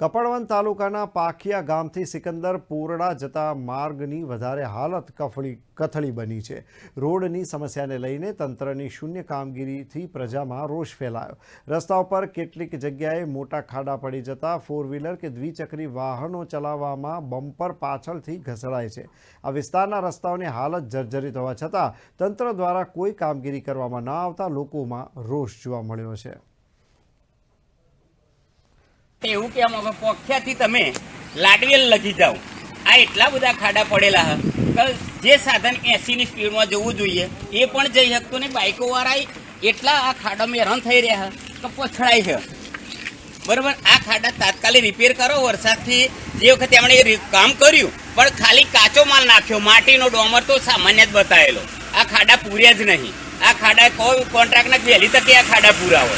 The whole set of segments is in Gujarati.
કપડવંત તાલુકાના પાખિયા ગામથી સિકંદર પૂરડા જતા માર્ગની વધારે હાલત કફળી, કથળી બની છે. રોડની સમસ્યાને લઈને તંત્રની શૂન્ય કામગીરીથી પ્રજામાં રોષ ફેલાયો. રસ્તા ઉપર કેટલીક જગ્યાએ મોટા ખાડા પડી જતા ફોર વ્હીલર કે દ્વિચક્રી વાહનો ચલાવવામાં બમ્પર પાછળથી ઘસડાય છે. આ વિસ્તારના રસ્તાઓની હાલત જર્જરિત હોવા છતાં તંત્ર દ્વારા કોઈ કામગીરી કરવામાં ન આવતા લોકોમાં રોષ જોવા મળ્યો છે. એવું કેમ હવે પોખ્યાથી તમે લાડવેલ લગી જાઓ. આ એટલા બધા ખાડા પડેલા હ. જે સાધન એસી ની સ્પીડમાં જવું જોઈએ, એ પણ જઈ શકતું નહીં. બાઇકો વાળા એટલા આ ખાડામાં હેરાન થઈ રહ્યા કે પછડાય છે. બરોબર? આ ખાડા તાત્કાલિક રિપેર કરો. વરસાદથી જે વખતે એમણે કામ કર્યું, પણ ખાલી કાચો માલ નાખ્યો. માટીનો ડોમર તો સામાન્ય જ બતાવેલો. આ ખાડા પૂર્યા જ નહીં. આ ખાડા કોઈ કોન્ટ્રાક્ટના વહેલી તકે આ ખાડા પૂરાવો.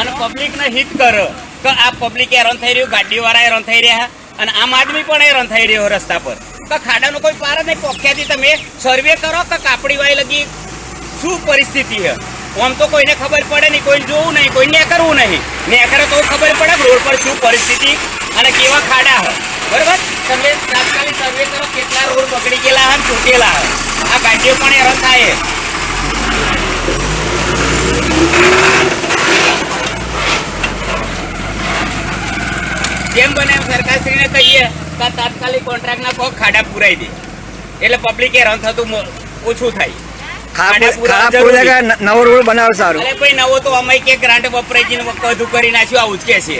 અને પબ્લિકને હિત કરો. કે આ પબ્લિક હેરાન થઈ રહ્યું ગાડીવાળા હેરાન થઈ રહ્યા, અને આમ આદમી પણ હેરાન થઈ રહ્યો રસ્તા પર. તો ખાડાનો કોઈ પાર નહીં, પોખ્યાથી તમે સર્વે કરો કે કાપડી વાય લગી શું પરિસ્થિતિ છે? આમ તો કોઈને ખબર પડે નહીં, કોઈને જોવું નહીં, કોઈને કરવું નહીં. ને કરે તો ખબર પડે રોડ પર શું પરિસ્થિતિ અને કેવા ખાડા હોય બરોબર? તમે તાત્કાલિક સર્વે કરો કેટલા રોડ બગડી ગયેલા અને તૂટેલા હોય આ ગાડીઓ પણ હેરાન થાય જેમ બને એમ સરકારશ્રીને કહીએ કે તાત્કાલિક કોન્ટ્રાક્ટના કોક ખાડા પુરાઈ દે. એટલે પબ્લિક હેરાન થતું ઓછું થાય. નવો રોડ બનાવ સારું? અરે ભાઈ નવો તો અમે કે ગ્રાન્ટ વપરાય જઈને કદું કરી નાખ્યું આવું જ કે છે.